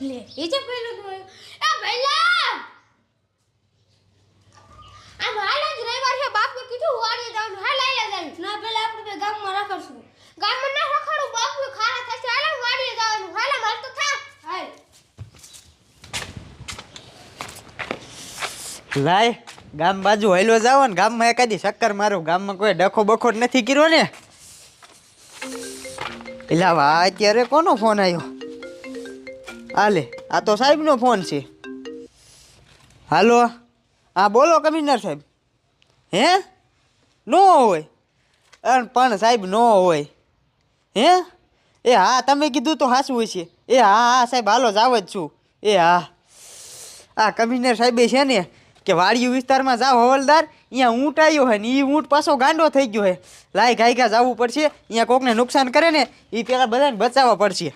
લે એ જે પહેલું જોયું એ ભૈલા આ વાળા જ રવિવાર છે બાપને કીધું વાળી જવાનું હા લઈ લેવાનું ના પહેલા આપણે ગામમાં રાખશું. ગામમાં ના રખાડું બાપને ખારા થશે. હાલા વાળી જવાનું હાલા માર તો થા હાલ. લાય ગામ બાજુ હૈલો જાવ ને. ગામમાં એકાદી ચક્કર મારું. ગામમાં કોઈ ડખો બખો નથી કર્યો ને. એટલે અત્યારે કોનો ફોન આવ્યો? હાલે, આ તો સાહેબનો ફોન છે. હાલો, હા, બોલો કમિશનર સાહેબ. હે? નો હોય. પણ સાહેબ નો હોય. હે? એ હા, તમે કીધું તો હાસું હોય છે એ હા હા, સાહેબ, હાલો, જાવ જ છું. એ હા. આ કમિશનર સાહેબે છે ને, કે વાડિયું વિસ્તારમાં જાઓ હવલદાર અહીંયા ઊંટ આવ્યો હોય ને એ ઊંટ પાછો ગાંડો થઈ ગયો હોય લાય ગાયગા જવું પડશે અહીંયા કોકને નુકસાન કરે ને એ પહેલાં બધાને બચાવવા પડશે.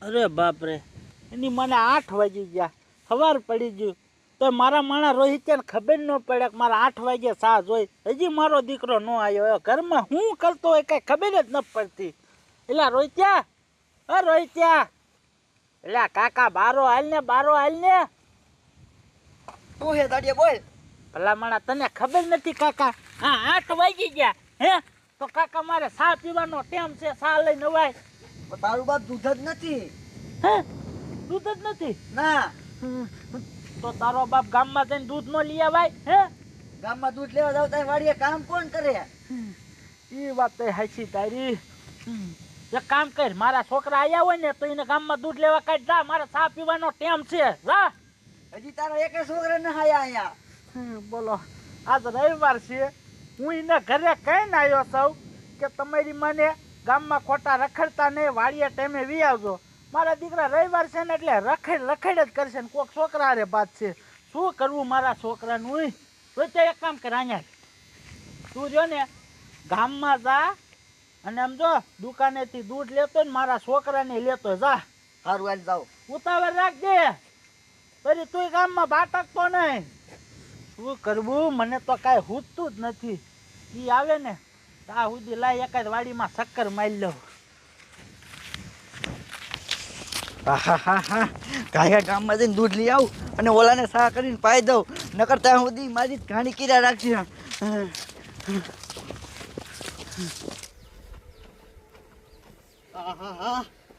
અરે બાપરે એની મને આઠ વાગી ગયા. સવાર પડી ગયું. તો મારા માણા રોહિત્યાને ખબર ન પડે કે મારા આઠ વાગે સા જોઈ હજી મારો દીકરો ન આવ્યો ઘરમાં હું કરતો હોય કઈ ખબર જ ન પડતી. એટલે રોહિત્યા અ રોહિત્યા. એટલે કાકા બારો હાલ ને બારો હાલ ને. તું હે દાડિયા બોલ. ભલા માણા તને ખબર નથી કાકા. હા આઠ વાગી ગયા. હે? તો કાકા મારે સા પીવાનો ટેમ છે સા લઈને નવાય તારું બાપ દૂધ જ નથી. હે? દૂધ જ નથી? ના. તો તારો બાપ ગામમાં જઈને દૂધ નો લઈ આવાય હે? ગામમાં દૂધ લેવા જાવ ત્યાં વાડીએ કામ કોણ કરે? એ વાત તો હાચી તારી. એક કામ કર મારા છોકરા આયા હોય ને તો એને ગામમાં દૂધ લેવા કાઢ જા મારે ચા પીવાનો ટેમ છે જા. હજી તારા એક છોકરા ના આયા અહીંયા બોલો. આજ રવિવાર છે. હું એને ઘરે કહીને આવ્યો સૌ? કે તમારી મને ગામમાં ખોટા રખડતા નહીં વાળીએ ટાઈમે વી આવજો. મારા દીકરા રવિવાર છે ને એટલે રખડ રખડ જ કરશે ને કોઈક છોકરા રે બાદ છે. શું કરવું મારા છોકરાનું તો તે એક કામ કર અહીંયા તું જો ને ગામમાં જા અને આમ જો દુકાનેથી દૂધ લેતો ને મારા છોકરાને લેતો જા. સારું હાલ જાવ ઉતાવળ રાખજે. પછી તું ગામમાં બાટકતો નહીં. શું કરવું? મને તો કાંઈ હૂતું જ નથી. એ આવે ને ત્યાં સુધી લાય એકાદ વાડીમાં શક્કર મારી લઉં. દૂધ લઈ આવું અને ઓલાને સા કરીને પાઈ દઉં. નકર ત્યાં સુધી મારી જ ઘાણી કીરા રાખશે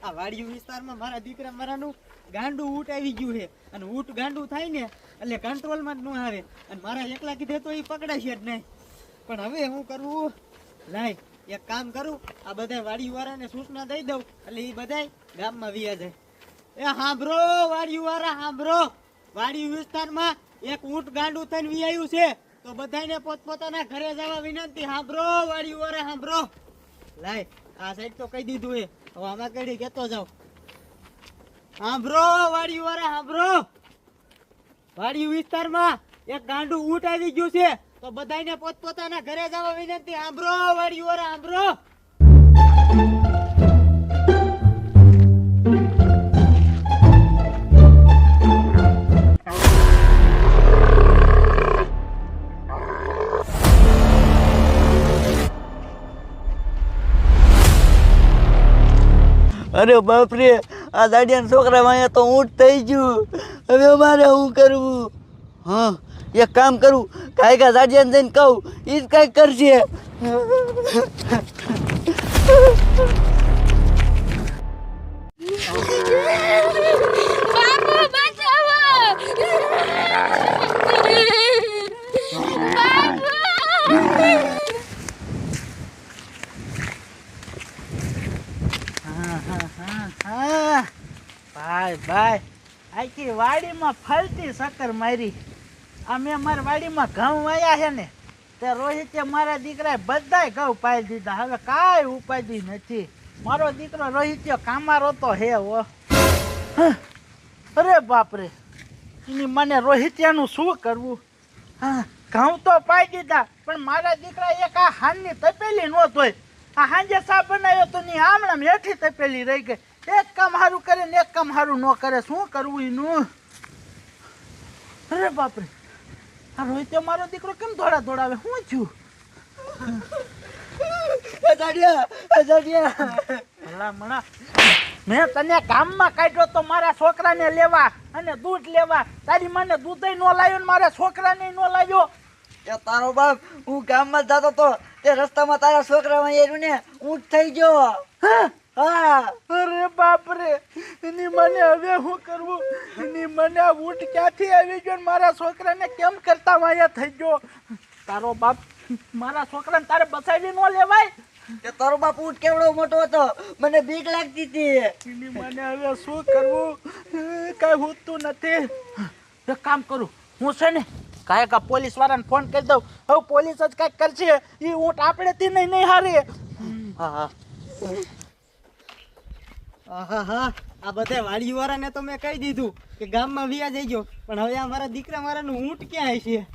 આ વાડી વિસ્તારમાં મારા દીકરા મારાનું ગાંડું ઊંટ આવી ગયું છે. અને ઊંટ ગાંડું થાય ને એટલે કંટ્રોલમાં જ ન આવે અને મારા એકલા કીધે તો એ પકડાશે જ નહીં. પણ હવે હું કરવું લાય, એક કામ કરું. આ બધા વાડી વાળાને સૂચના દઈ દઉં. એટલે એ બધા ગામમાં વિયા જાય. એ હાંભળો વાડી વાળા હાંભળો વાડી વિસ્તારમાં એક ઊંટ ગાંડું થઈને વિયાયું છે. તો બધાને પોતપોતાના ઘરે જવા વિનંતી. હાંભળો વાડી વાળા હાંભળો લાય, આ સાઈડ તો કહી દીધું એ. હવે આમાં કઈ કેતો જાવ હાંભળો વાડી વાળા હાંભળો વાડી વિસ્તારમાં એક ગાંડું ઊંટ આવી ગયું છે. તો બધાને પોતપોતાના ઘરે જવા વિનંતી. સાંભળો વાડી ઓર સાંભળો અરે બાપ રે આ દાડિયાના છોકરા અહીંયા તો ઊંટ થઈ ગયું. હવે મારે શું કરવું? હા, એક કામ કરું. કાંઈ કા દાડિયાને જઈને કહું એ જ કાંઈક કરશે બાપુ વાડીમાં ફાલતી શક્કર મારી. આ મેં મારી વાડીમાં ઘઉં વાયા છે ને, તે રોહિતે મારા દીકરાએ બધાય ઘઉં પાઈ દીધા. હવે કાંઈ ઉપાધી નથી. મારો દીકરો રોહિત્યો કામારો તો હે. ઓ. અરે બાપરે, એની મને રોહિત્યાનું શું કરવું? હા, ઘઉં તો પાઈ દીધા, પણ મારા દીકરા એક આ હાનની તપેલી નો ધોઈ. આ હાંજે સા બનાવ્યો તો ની આમણામ હેઠી તપેલી રહી ગઈ. એક કામ સારું કરે ને એક કામ સારું ન કરે. શું કરવું એનું? અરે બાપરે આ રોહિત મારો દીકરો કેમ ધોડા ધોડાવે હું છું? મેં તને ગામમાં કાઢ્યો તો મારા છોકરાને લેવા અને દૂધ લેવા. તારી મને દૂધય નો લાવ્યો મારા છોકરાને નો લાવ્યો. એ તારો બાપ હું ગામમાં જતો તો તે રસ્તામાં તારા છોકરામાં એર્યું ને ઊંટ થઈ ગયો. હા? હા અરે બાપ રે એની મને હવે શું કરવું? એની મને આ ઊંટ ક્યાંથી આવી ગયો ને મારા છોકરાને કેમ કરતા વાયા થઈ ગયો? તારો બાપ મારા છોકરાને તારે બસાવી ન લેવાય? કે તારો બાપ ઊંટ કેવડો મોટો હતો? મને બીક લાગતી હતી. એની મને હવે શું કરવું? કઈ હોતું નથી. એક કામ કરું હું છે ને કાંઈ કા પોલીસ વાળાને ફોન કરી દઉં. હવે પોલીસ જ કાંઈક કરશે. એ ઊંટ આપણેથી નહીં નહીં હારે. હા હા. આહાહા, આ બધા વાડીવાળાને તો મેં કહી દીધું કે ગામમાં વ્યા ગયો પણ હવે આ મારા દીકરા મારાનું ઊંટ ક્યાં છે?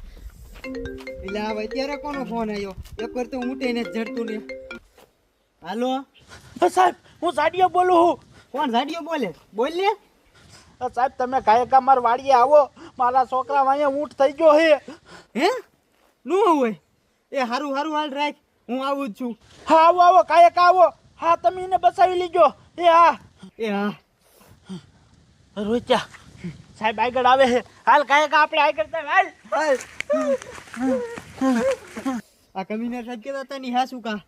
એટલે આ અત્યારે કોનો ફોન આવ્યો? એક વાર તો ઊંટે ને જડતું ને. હાલો? હા, સાહેબ હું સાડીઓ બોલું છું. કોણ ઝાડીઓ બોલે? બોલ ને. સાહેબ તમે કાંઈ કા મારા વાડીએ આવો. મારા છોકરા અહીંયા ઊંટ થઈ ગયો હે હે? નું હોય? એ હારું હારું હાલ રાખ. હું આવું જ છું. હા આવો આવો કાંઈ આવો. હા તમે એને બસાવી લીજો. એ આ એ હા રોચ્યા સાહેબ આગળ આવે છે. હાલ કાંઈ કા આપણે આગળ હાલ. હાલ. આ કમિશનર સાહેબ હતા, ની હા શું કા?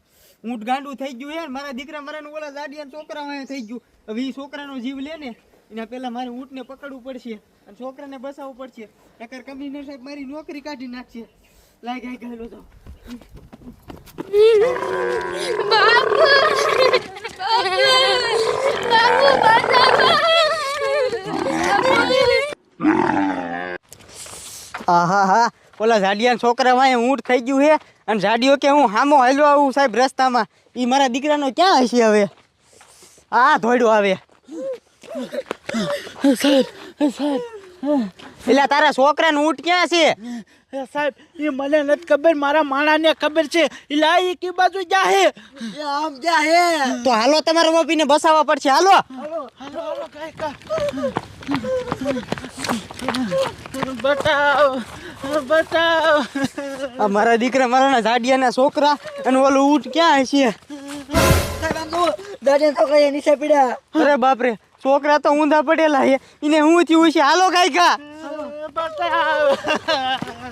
ઊંટ ગાંડું થઈ ગયું હે મારા દીકરા મારા ઓલા જાડિયા છોકરા વાંહે થઈ ગયું. હવે એ છોકરાનો જીવ લે ને, એના પહેલા મારે ઊંટને પકડવું પડશે અને છોકરાને બસાવવું પડશે. નકર કમિશનર સાહેબ મારી નોકરી કાઢી નાખશે. લાય ગાય ગયેલો તો બાપુ! આહા હા. ઓલા જાડિયા છોકરા વાંહે ઊંટ થઈ ગયું હે અને ઝાડિયો કે હું હામો હાલ્યો આવું સાહેબ રસ્તામાં. એ મારા દીકરાનો ક્યાં હશે હવે? આ ધોડ્યો આવે. સાહેબ સાહેબ એટલે તારા છોકરાનું ઊંટ ક્યાં છે? સાહેબ એ મને નથી ખબર મારા માણાને ખબર છે. આ ઈ કી બાજુ જાહે? એ આમ જ્યાં હે તો હાલો તમારા મમ્મીને બસાવવા પડશે હાલો. હાલો બતાવ બતાવ. આ મારા દીકરા મારાના જાડિયાના છોકરા અને ઓલું ઊંટ ક્યાં છે નીચે પડ્યા. અરે બાપરે છોકરા તો ઊંધા પડેલા છે. એને હું થયું છે હાલો કાંઈ કા.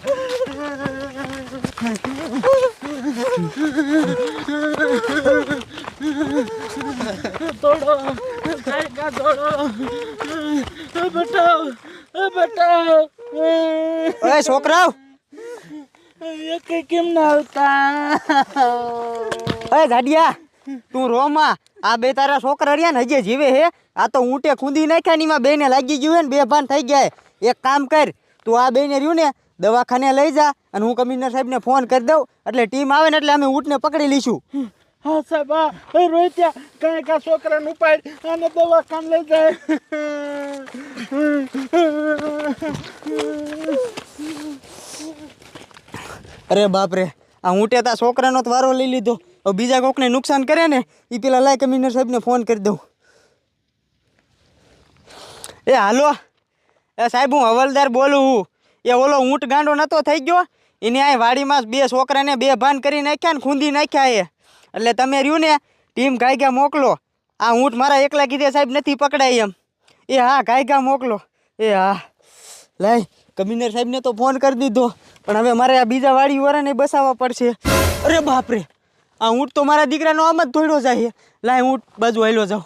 બતાવ તોડો કાંઈ કા તોડો બતાવ બતાવ ઓય, છોકરાઓ. એક કેમ ના આવતા જાડિયા તું રોમાં. આ બે તારા છોકરા રહ્યા ને હજી જીવે હે. આ તો ઊંટે ખૂંદી નાખ્યા ની એમાં બેને લાગી ગયું હે ને બે ભાન થઈ ગયા એક કામ કર, તું આ બેને રહ્યું ને દવાખાને લઈ જા અને હું કમિશનર સાહેબને ફોન કરી દઉં. એટલે ટીમ આવે ને એટલે અમે ઊંટને પકડી લઈશું. હા સાહેબ હા. રોહિત્યા કાંઈ કા છોકરાને ઉપાડ. અને દવાખાને લઈ જાય. અરે બાપરે આ ઊંટે તા છોકરાનો તો વારો લઈ લીધો. હવે બીજા કોકને નુકસાન કરે ને એ પેલા લાય કમિશનર સાહેબને ફોન કરી દઉં. એ હાલો. એ સાહેબ હું હવાલદાર બોલું હું. એ ઓલો ઊંટ ગાંડો નહોતો થઈ ગયો? એને આ વાડીમાં બે છોકરાને બે ભાન કરી નાખ્યા ને ખૂંદી નાખ્યા એ. એટલે તમે રહ્યું ને, ટીમ ગાયગા મોકલો. આ ઊંટ મારા એકલા કીધે સાહેબ નથી પકડાય એમ. એ હા, ગાયગા મોકલો. એ હા. લાય, કમિશનર સાહેબને તો ફોન કરી દીધો. પણ હવે મારે આ બીજા વાડીવાળાને બસાવવા પડશે. અરે બાપરે, આ ઊંટ તો મારા દીકરાનો આમ જ ધોડ્યો જાય. લાય, ઊંટ બાજુ હાલ્યો જાઉં